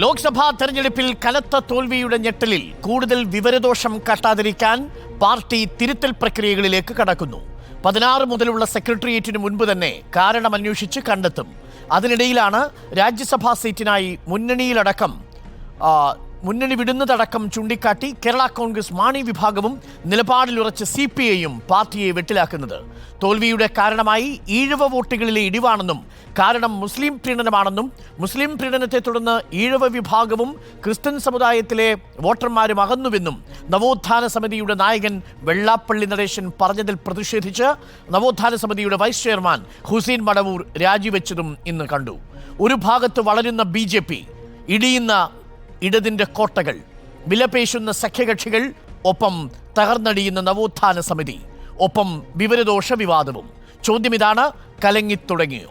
ലോക്സഭാ തെരഞ്ഞെടുപ്പിൽ കനത്ത തോൽവിയുടെ ഞെട്ടലിൽ കൂടുതൽ വിവരദോഷം കാട്ടാതിരിക്കാൻ പാർട്ടി തിരുത്തൽ പ്രക്രിയകളിലേക്ക് കടക്കുന്നു. പതിനാറ് മുതലുള്ള സെക്രട്ടേറിയറ്റിന് മുൻപ് തന്നെ കാരണം അന്വേഷിച്ച് കണ്ടെത്തും. അതിനിടയിലാണ് രാജ്യസഭാ സീറ്റിനായി മുന്നണിയിലടക്കം മുന്നണി വിടുന്നതടക്കം ചൂണ്ടിക്കാട്ടി കേരള കോൺഗ്രസ് മാണി വിഭാഗവും നിലപാടിലുറച്ച് സി പി ഐയും പാർട്ടിയെ വെട്ടിലാക്കുന്നത്. തോൽവിയുടെ കാരണമായി ഈഴവ വോട്ടുകളിലെ ഇടിവാണെന്നും കാരണം മുസ്ലിം പ്രീണനമാണെന്നും മുസ്ലിം പ്രീണനത്തെ തുടർന്ന് ഈഴവ വിഭാഗവും ക്രിസ്ത്യൻ സമുദായത്തിലെ വോട്ടർമാരും അകന്നുവെന്നും നവോത്ഥാന സമിതിയുടെ നായകൻ വെള്ളാപ്പള്ളി നടേശൻ പറഞ്ഞതിൽ പ്രതിഷേധിച്ച് നവോത്ഥാന സമിതിയുടെ വൈസ് ചെയർമാൻ ഹുസൈൻ മടവൂർ രാജിവെച്ചതും ഇന്ന് കണ്ടു. ഒരു ഭാഗത്ത് വളരുന്ന ബി ജെ പി ഇടിയുന്ന ഇടതിന്റെ കോട്ടകൾ വിലപേശുന്ന സഖ്യകക്ഷികൾ ഒപ്പം തകർന്നടിയുന്ന നവോത്ഥാന സമിതി ഒപ്പം വിവരദോഷ വിവാദവും. ചോദ്യം ഇതാണ് കലങ്ങിത്തുടങ്ങിയോ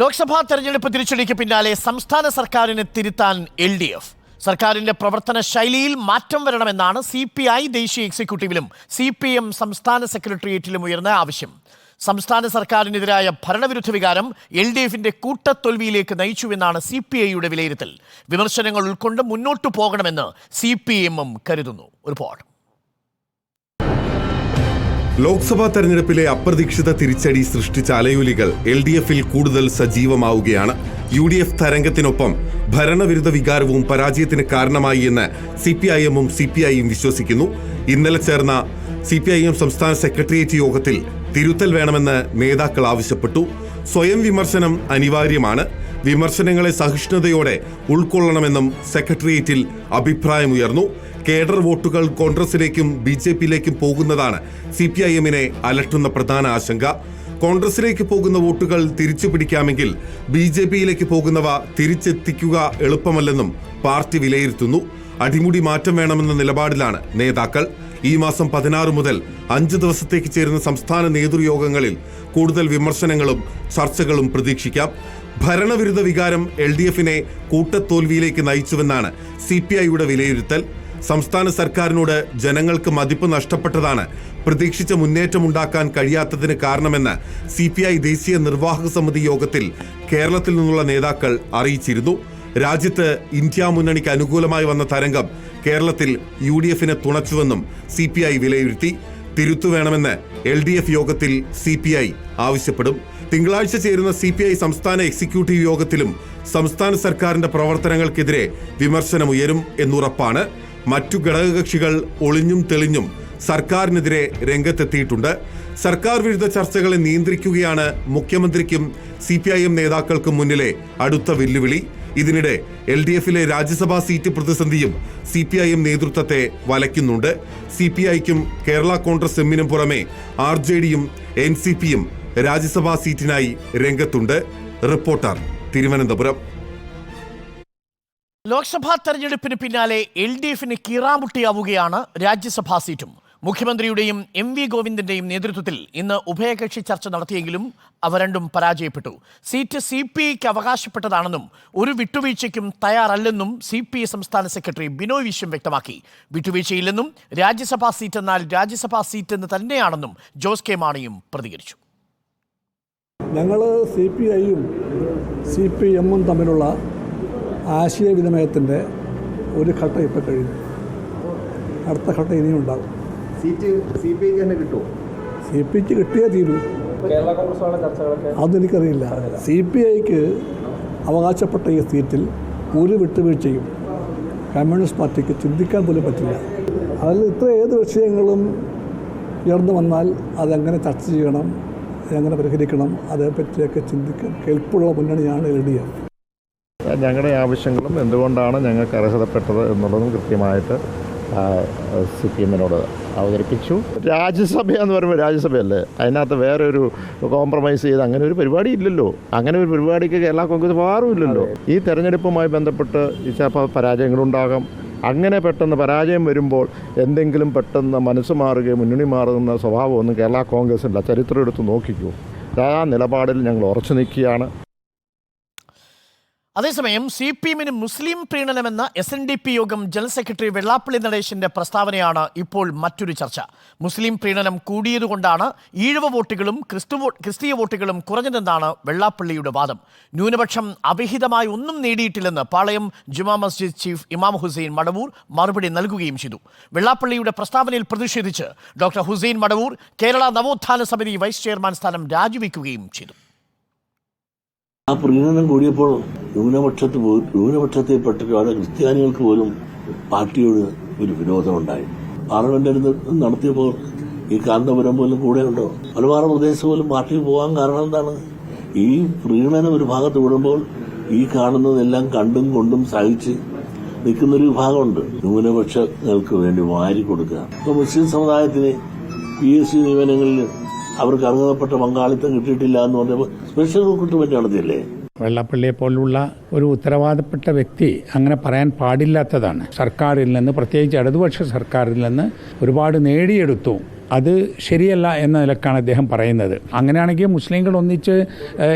ലോക്സഭാ തെരഞ്ഞെടുപ്പ് തിരിച്ചടിക്ക് പിന്നാലെ സംസ്ഥാന സർക്കാരിനെ തിരുത്താൻ എൽ ഡി എഫ്. സർക്കാരിന്റെ പ്രവർത്തന ശൈലിയിൽ മാറ്റം വരണമെന്നാണ് സി പി ഐ ദേശീയ എക്സിക്യൂട്ടീവിലും സി പി എം സംസ്ഥാന സെക്രട്ടേറിയറ്റിലും ഉയർന്ന ആവശ്യം. സംസ്ഥാന സർക്കാരിനെതിരായ ഭരണവിരുദ്ധ വികാരം എൽ ഡി എഫിന്റെ കൂട്ടത്തൊൽവിയിലേക്ക് നയിച്ചുവെന്നാണ് സി പി ഐയുടെ വിലയിരുത്തൽ. വിമർശനങ്ങൾ ഉൾക്കൊണ്ട് മുന്നോട്ടു പോകണമെന്ന് സി പി എമ്മും കരുതുന്നു. റിപ്പോർട്ട്. ലോക്സഭാ തെരഞ്ഞെടുപ്പിലെ അപ്രതീക്ഷിത തിരിച്ചടി സൃഷ്ടിച്ച അലയൊലികൾ എൽ ഡി എഫിൽ കൂടുതൽ സജീവമാവുകയാണ്. യു ഡി എഫ് തരംഗത്തിനൊപ്പം ഭരണവിരുദ്ധ വികാരവും പരാജയത്തിന് കാരണമായി എന്ന് സി പി ഐ എമ്മും സി പി ഐയും വിശ്വസിക്കുന്നു. ഇന്നലെ ചേർന്ന സി പി ഐ എം സംസ്ഥാന സെക്രട്ടേറിയറ്റ് യോഗത്തിൽ തിരുത്തൽ വേണമെന്ന് നേതാക്കൾ ആവശ്യപ്പെട്ടു. സ്വയം വിമർശനം അനിവാര്യമാണ്. വിമർശനങ്ങളെ സഹിഷ്ണുതയോടെ ഉൾക്കൊള്ളണമെന്നും സെക്രട്ടേറിയറ്റിൽ അഭിപ്രായമുയർന്നു. കേഡർ വോട്ടുകൾ കോൺഗ്രസിലേക്കും ബി ജെ പിയിലേക്കും പോകുന്നതാണ് സി പി ഐ എമ്മിനെ അലട്ടുന്ന പ്രധാന ആശങ്ക. കോൺഗ്രസിലേക്ക് പോകുന്ന വോട്ടുകൾ തിരിച്ചു പിടിക്കാമെങ്കിൽ ബി ജെ പിയിലേക്ക് പോകുന്നവ തിരിച്ചെത്തിക്കുക എളുപ്പമല്ലെന്നും പാർട്ടി വിലയിരുത്തുന്നു. അടിമുടി മാറ്റം വേണമെന്ന നിലപാടിലാണ് നേതാക്കൾ. ഈ മാസം പതിനാറ് മുതൽ അഞ്ച് ദിവസത്തേക്ക് ചേരുന്ന സംസ്ഥാന നേതൃയോഗങ്ങളിൽ കൂടുതൽ വിമർശനങ്ങളും ചർച്ചകളും പ്രതീക്ഷിക്കാം. ഭരണവിരുദ്ധ വികാരം എൽ ഡി എഫിനെ കൂട്ടത്തോൽവിയിലേക്ക് നയിച്ചുവെന്നാണ് സി പി ഐയുടെ വിലയിരുത്തൽ. സംസ്ഥാന സർക്കാരിനോട് ജനങ്ങൾക്ക് മതിപ്പ് നഷ്ടപ്പെട്ടതാണ് പ്രതീക്ഷിച്ച മുന്നേറ്റമുണ്ടാക്കാൻ കഴിയാത്തതിന് കാരണമെന്ന് സി പി ഐ ദേശീയ നിർവാഹക സമിതി യോഗത്തിൽ കേരളത്തിൽ നിന്നുള്ള നേതാക്കൾ അറിയിച്ചിരുന്നു. രാജ്യത്ത് ഇന്ത്യ മുന്നണിക്ക് അനുകൂലമായി വന്ന തരംഗം കേരളത്തിൽ യു ഡി എഫിനെ തുണച്ചുവെന്നും സി പി ഐ വിലയിരുത്തി. തിരുത്തു വേണമെന്ന് എൽ ഡി എഫ് യോഗത്തിൽ സി പി ഐ ആവശ്യപ്പെടും. തിങ്കളാഴ്ച ചേരുന്ന സി പി ഐ സംസ്ഥാന എക്സിക്യൂട്ടീവ് യോഗത്തിലും സംസ്ഥാന സർക്കാരിന്റെ പ്രവർത്തനങ്ങൾക്കെതിരെ വിമർശനമുയരും എന്നുറപ്പാണ്. മറ്റു ഘടകകക്ഷികൾ ഒളിഞ്ഞും തെളിഞ്ഞും സർക്കാരിനെതിരെ രംഗത്തെത്തിയിട്ടുണ്ട്. സർക്കാർ വിരുദ്ധ ചർച്ചകളെ നിയന്ത്രിക്കുകയാണ് മുഖ്യമന്ത്രിക്കും സി പി ഐ എം നേതാക്കൾക്കും മുന്നിലെ അടുത്ത വെല്ലുവിളി. ഇതിനിടെ എൽ ഡി എഫിലെ രാജ്യസഭാ സീറ്റ് പ്രതിസന്ധിയും സി പി ഐ എം നേതൃത്വത്തെ വലയ്ക്കുന്നുണ്ട്. സി പി ഐക്കും കേരള കോൺഗ്രസ് എമ്മിനും പുറമെ ആർ ജെ ഡിയും എൻ സി പിയും രാജ്യസഭാ സീറ്റിനായി രംഗത്തുണ്ട്. റിപ്പോർട്ടർ തിരുവനന്തപുരം. ലോക്സഭാ തെരഞ്ഞെടുപ്പിന് പിന്നാലെ എൽ ഡി എഫിന് കീറാമുട്ടിയാവുകയാണ് രാജ്യസഭാ സീറ്റും. മുഖ്യമന്ത്രിയുടെയും എം വി ഗോവിന്ദന്റെയും നേതൃത്വത്തിൽ ഇന്ന് ഉഭയകക്ഷി ചർച്ച നടത്തിയെങ്കിലും അവ രണ്ടും പരാജയപ്പെട്ടു. സീറ്റ് സി പി ഐക്ക് അവകാശപ്പെട്ടതാണെന്നും ഒരു വിട്ടുവീഴ്ചയ്ക്കും തയ്യാറല്ലെന്നും സി പി ഐ സംസ്ഥാന സെക്രട്ടറി ബിനോയ് വിശ്വം വ്യക്തമാക്കി. വിട്ടുവീഴ്ചയില്ലെന്നും രാജ്യസഭാ സീറ്റ് എന്നാൽ രാജ്യസഭാ സീറ്റ് എന്ന് തന്നെയാണെന്നും ജോസ് കെ മാണിയും പ്രതികരിച്ചു. ഞങ്ങൾ സി പി ഐയും സി പി എമ്മും തമ്മിലുള്ള ആശയവിനിമയത്തിന്റെ ഒരു ഘട്ടം ഇപ്പോൾ കഴിഞ്ഞു. അടുത്ത ഘട്ടം ഇനിയും ഉണ്ടാകും. സീറ്റ് സി പി ഐക്ക് തന്നെ കിട്ടുമോ? സി പി ഐക്ക് കിട്ടിയേ തീരൂ. അതെനിക്കറിയില്ല. സി പി ഐക്ക് അവകാശപ്പെട്ട ഈ സീറ്റിൽ ഒരു വിട്ടുവീഴ്ചയും കമ്മ്യൂണിസ്റ്റ് പാർട്ടിക്ക് ചിന്തിക്കാൻ പോലും പറ്റില്ല. അതിൽ ഇത്ര ഏത് വിഷയങ്ങളും ഉയർന്നു വന്നാൽ അതെങ്ങനെ ചർച്ച ചെയ്യണം എങ്ങനെ പരിഹരിക്കണം അതേപ്പറ്റിയൊക്കെ ചിന്തിക്കാൻ കേൾപ്പുള്ള മുന്നണിയാണ് എൽ ഡി എഫ്. ഞങ്ങളുടെ ആവശ്യങ്ങളും എന്തുകൊണ്ടാണ് ഞങ്ങൾക്ക് അർഹതപ്പെട്ടത് എന്നുള്ളതും കൃത്യമായിട്ട് സി പി എമ്മിനോട് അവതരിപ്പിച്ചു. രാജ്യസഭ എന്ന് പറയുമ്പോൾ രാജ്യസഭയല്ലേ? അതിനകത്ത് വേറെ ഒരു കോംപ്രമൈസ് ചെയ്ത് അങ്ങനെ ഒരു പരിപാടി ഇല്ലല്ലോ. അങ്ങനെ ഒരു പരിപാടിക്ക് കേരള കോൺഗ്രസ് പോകാറുമില്ലല്ലോ ഈ തെരഞ്ഞെടുപ്പുമായി ബന്ധപ്പെട്ട് ചിലപ്പോൾ പരാജയങ്ങളുണ്ടാകാം അങ്ങനെ പെട്ടെന്ന് പരാജയം വരുമ്പോൾ എന്തെങ്കിലും പെട്ടെന്ന് മനസ്സ് മാറുകയും മുന്നണി മാറുന്ന സ്വഭാവമൊന്നും കേരള കോൺഗ്രസ് കോൺഗ്രസില്ല ചരിത്രം എടുത്ത് നോക്കിക്കൂ. ആ നിലപാടിൽ ഞങ്ങൾ ഉറച്ചു നിൽക്കുകയാണ്. അതേസമയം സി പി എമ്മിന് മുസ്ലിം പ്രീണനമെന്ന S N D P Yogam general secretary Vellappally നടേശന്റെ പ്രസ്താവനയാണ് ഇപ്പോൾ മറ്റൊരു ചർച്ച. മുസ്ലിം പ്രീണനം കൂടിയതുകൊണ്ടാണ് ഈഴവ വോട്ടുകളും ക്രിസ്തു ക്രിസ്തീയ വോട്ടുകളും കുറഞ്ഞതെന്നാണ് വെള്ളാപ്പള്ളിയുടെ വാദം. ന്യൂനപക്ഷം അവിഹിതമായി ഒന്നും നേടിയിട്ടില്ലെന്ന് പാളയം ജുമാ മസ്ജിദ് ചീഫ് ഇമാം ഹുസൈൻ മടവൂർ മറുപടി നൽകുകയും ചെയ്തു. വെള്ളാപ്പള്ളിയുടെ പ്രസ്താവനയിൽ പ്രതിഷേധിച്ച് ഡോക്ടർ ഹുസൈൻ മടവൂർ കേരള നവോത്ഥാന സമിതി വൈസ് ചെയർമാൻ സ്ഥാനം രാജിവെക്കുകയും ചെയ്തു. ആ പ്രീണനം കൂടിയപ്പോൾ ന്യൂനപക്ഷത്ത് ന്യൂനപക്ഷത്തെ പല ക്രിസ്ത്യാനികൾക്ക് പോലും പാർട്ടിയോട് ഒരു വിരോധമുണ്ടായി. പാർലമെന്റിൽ നടത്തിയപ്പോൾ ഈ കാന്തപുരം പോലും കൂടെ ഉണ്ടോ? മലബാർ പ്രദേശം പോലും പാർട്ടിയിൽ പോകാൻ കാരണം എന്താണ്? ഈ പ്രീണനം ഒരു ഭാഗത്ത് വിടുമ്പോൾ ഈ കാണുന്നതെല്ലാം കണ്ടും കൊണ്ടും സഹിച്ച് നിൽക്കുന്നൊരു വിഭാഗമുണ്ട്. ന്യൂനപക്ഷങ്ങൾക്ക് വേണ്ടി വാരി കൊടുക്കുക. ഇപ്പൊ മുസ്ലിം സമുദായത്തിന് പി എസ് സി നിയമനങ്ങളിൽ അവർക്ക് അർഹതപ്പെട്ട പങ്കാളിത്തം കിട്ടിയിട്ടില്ല എന്ന് പറഞ്ഞപ്പോൾ സ്പെഷ്യൽ റിക്രൂട്ട്മെന്റ് നടത്തിയല്ലേ? വെള്ളാപ്പള്ളിയെ പോലുള്ള ഒരു ഉത്തരവാദപ്പെട്ട വ്യക്തി അങ്ങനെ പറയാൻ പാടില്ലാത്തതാണ്. സർക്കാരിൽ നിന്ന് പ്രത്യേകിച്ച് ഇടതുപക്ഷ സർക്കാരിൽ നിന്ന് ഒരുപാട് നേടിയെടുത്തു. അത് ശരിയല്ല എന്ന നിലക്കാണ് അദ്ദേഹം പറയുന്നത്. അങ്ങനെയാണെങ്കിൽ മുസ്ലിങ്ങൾ ഒന്നിച്ച്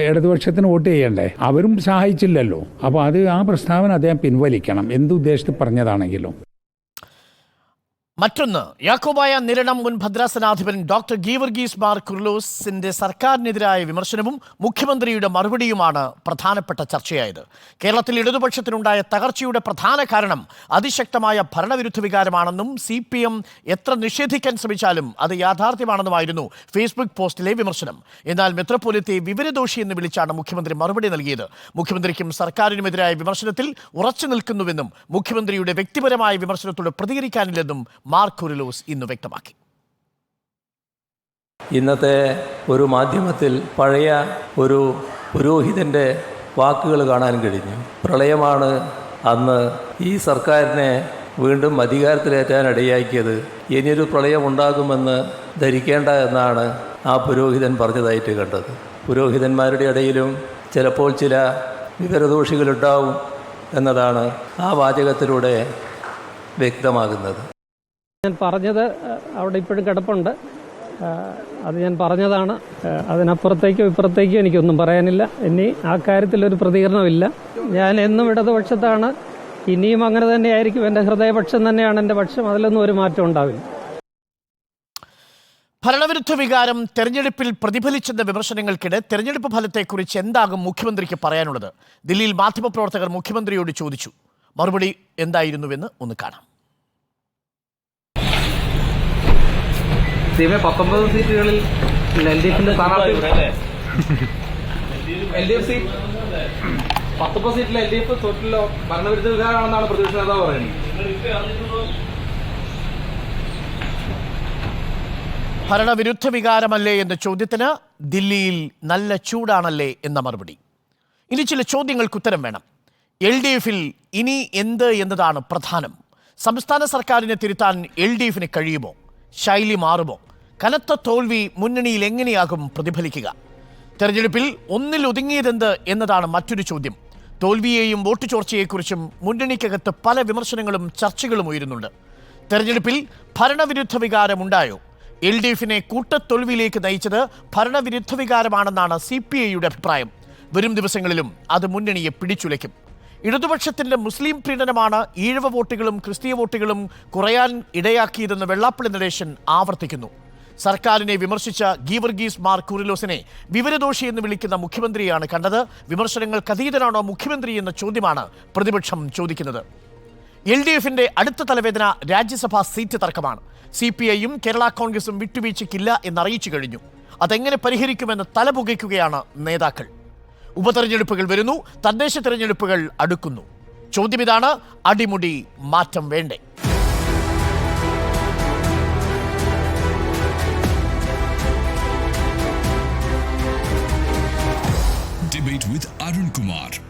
ഇടതുപക്ഷത്തിന് വോട്ട് ചെയ്യണ്ടേ? അവരും സഹായിച്ചില്ലല്ലോ. അപ്പോൾ അത് ആ പ്രസ്താവന അദ്ദേഹം പിൻവലിക്കണം. എന്തുദ്ദേശത്തിൽ പറഞ്ഞതാണെങ്കിലും. മറ്റൊന്ന് യാക്കോബായ നിരണം മുൻ ഭദ്രാസനാധിപൻ ഡോക്ടർ ഗീവർഗീസ് മാർ കുർലോസിന്റെ സർക്കാരിനെതിരായ വിമർശനവും മുഖ്യമന്ത്രിയുടെ മറുപടിയുമാണ് പ്രധാനപ്പെട്ട ചർച്ചയായത്. കേരളത്തിൽ ഇടതുപക്ഷത്തിനുണ്ടായ തകർച്ചയുടെ പ്രധാന കാരണം അതിശക്തമായ ഭരണവിരുദ്ധ വികാരമാണെന്നും സി പി എം എത്ര നിഷേധിക്കാൻ ശ്രമിച്ചാലും അത് യാഥാർത്ഥ്യമാണെന്നുമായിരുന്നു ഫേസ്ബുക്ക് പോസ്റ്റിലെ വിമർശനം. എന്നാൽ മെത്രോപൊലിത്തെ വിവരദോഷി എന്ന് വിളിച്ചാണ് മുഖ്യമന്ത്രി മറുപടി നൽകിയത്. മുഖ്യമന്ത്രിക്കും സർക്കാരിനുമെതിരായ വിമർശനത്തിൽ ഉറച്ചു നിൽക്കുന്നുവെന്നും മുഖ്യമന്ത്രിയുടെ വ്യക്തിപരമായ വിമർശനത്തോട് പ്രതികരിക്കാനില്ലെന്നും മാർക്ക് കുറിലോസ് ഇന്ന് വ്യക്തമാക്കി. ഇന്നത്തെ ഒരു മാധ്യമത്തിൽ പഴയ ഒരു പുരോഹിതന്റെ വാക്കുകൾ കാണാൻ കഴിഞ്ഞു. പ്രളയമാണ് അന്ന് ഈ സർക്കാരിനെ വീണ്ടും അധികാരത്തിലേറ്റാൻ ഇടയാക്കിയത് ഇനിയൊരു പ്രളയമുണ്ടാകുമെന്ന് ധരിക്കേണ്ട എന്നാണ് ആ പുരോഹിതൻ പറഞ്ഞതായിട്ട് കണ്ടത്. പുരോഹിതന്മാരുടെ ഇടയിലും ചിലപ്പോൾ ചില വിവരദോഷികളുണ്ടാവും എന്നതാണ് ആ വാചകത്തിലൂടെ വ്യക്തമാകുന്നത്. ഞാൻ പറഞ്ഞത് അവിടെ ഇപ്പോഴും കിടപ്പുണ്ട്. അത് ഞാൻ പറഞ്ഞതാണ്. അതിനപ്പുറത്തേക്കും ഇപ്പുറത്തേക്കോ എനിക്കൊന്നും പറയാനില്ല. ഇനി ആ കാര്യത്തിൽ ഒരു പ്രതികരണമില്ല ഞാൻ എന്നും ഇടതുപക്ഷത്താണ്. ഇനിയും അങ്ങനെ തന്നെയായിരിക്കും. എന്റെ ഹൃദയപക്ഷം തന്നെയാണ്. എന്റെ പക്ഷം അതിലൊന്നും ഒരു മാറ്റം ഉണ്ടാവില്ല. ഭരണവിരുദ്ധ വികാരം തെരഞ്ഞെടുപ്പിൽ പ്രതിഫലിച്ചെന്ന വിമർശനങ്ങൾക്കിടെ തെരഞ്ഞെടുപ്പ് ഫലത്തെക്കുറിച്ച് എന്താകും മുഖ്യമന്ത്രിക്ക് പറയാനുള്ളത്? ദില്ലിയിൽ മാധ്യമപ്രവർത്തകർ മുഖ്യമന്ത്രിയോട് ചോദിച്ചു. മറുപടി എന്തായിരുന്നുവെന്ന് ഒന്ന് കാണാം. സീമെ പത്തൊമ്പത് സീറ്റുകളിൽ എൽ ഡി എഫിന്റെ സ്ഥാനാർത്ഥി എൽ ഡി എഫ് സീറ്റ് പത്തൊമ്പത് സീറ്റിൽ എൽ ഡി എഫ് തോറ്റിലോ ഭരണവിരുദ്ധ വികാരമാണെന്നാണ് പ്രതിപക്ഷ നേതാവ് പറയുന്നത്. ഭരണവിരുദ്ധ വികാരമല്ലേ എന്ന ചോദ്യത്തിന് ദില്ലിയിൽ നല്ല ചൂടാണല്ലേ എന്ന മറുപടി. ഇനി ചില ചോദ്യങ്ങൾക്ക് ഉത്തരം വേണം. എൽ ഡി എഫിൽ ഇനി എന്ത് എന്നതാണ് പ്രധാനം. സംസ്ഥാന സർക്കാരിനെ തിരുത്താൻ എൽ ഡി എഫിന് കഴിയുമോ? ശൈലി മാറുമോ? കനത്ത തോൽവി മുന്നണിയിൽ എങ്ങനെയാകും പ്രതിഫലിക്കുക? തെരഞ്ഞെടുപ്പിൽ ഒന്നിൽ ഒതുങ്ങിയതെന്ത് എന്നതാണ് മറ്റൊരു ചോദ്യം. തോൽവിയെയും വോട്ട് ചോർച്ചയെക്കുറിച്ചും മുന്നണിക്കകത്ത് പല വിമർശനങ്ങളും ചർച്ചകളും ഉയരുന്നുണ്ട്. തെരഞ്ഞെടുപ്പിൽ ഭരണവിരുദ്ധ വികാരമുണ്ടായോ? എൽ ഡി എഫിനെ കൂട്ടത്തൊൽവിയിലേക്ക് നയിച്ചത് ഭരണവിരുദ്ധ വികാരമാണെന്നാണ് സി പി ഐയുടെ അഭിപ്രായം. വരും ദിവസങ്ങളിലും അത് മുന്നണിയെ പിടിച്ചുലയ്ക്കും. ഇടതുപക്ഷത്തിന്റെ മുസ്ലിം പ്രീണനമാണ് ഈഴവ വോട്ടുകളും ക്രിസ്തീയ വോട്ടുകളും കുറയാൻ ഇടയാക്കിയതെന്ന് വെള്ളാപ്പള്ളി നടേശൻ ആവർത്തിക്കുന്നു. സർക്കാരിനെ വിമർശിച്ച ഗീവർഗീസ് മാർ കുറിലോസിനെ വിവരദോഷി എന്ന് വിളിക്കുന്ന മുഖ്യമന്ത്രിയാണ് കണ്ടത്. വിമർശനങ്ങൾക്ക് അതീതനാണോ മുഖ്യമന്ത്രി എന്ന ചോദ്യമാണ് പ്രതിപക്ഷം ചോദിക്കുന്നത്. എൽ ഡി എഫിന്റെ അടുത്ത തലവേദന രാജ്യസഭാ സീറ്റ് തർക്കമാണ്. സി പി ഐയും കേരള കോൺഗ്രസും വിട്ടുവീഴ്ചയ്ക്കില്ല എന്നറിയിച്ചു കഴിഞ്ഞു. അതെങ്ങനെ പരിഹരിക്കുമെന്ന് തലപുകയ്ക്കുകയാണ് നേതാക്കൾ. ഉപതെരഞ്ഞെടുപ്പുകൾ വരുന്നു. തദ്ദേശ തെരഞ്ഞെടുപ്പുകൾ അടുക്കുന്നു. ചോദ്യം ഇതാണ് അടിമുടി മാറ്റം വേണ്ടേ? Debate with Kumar.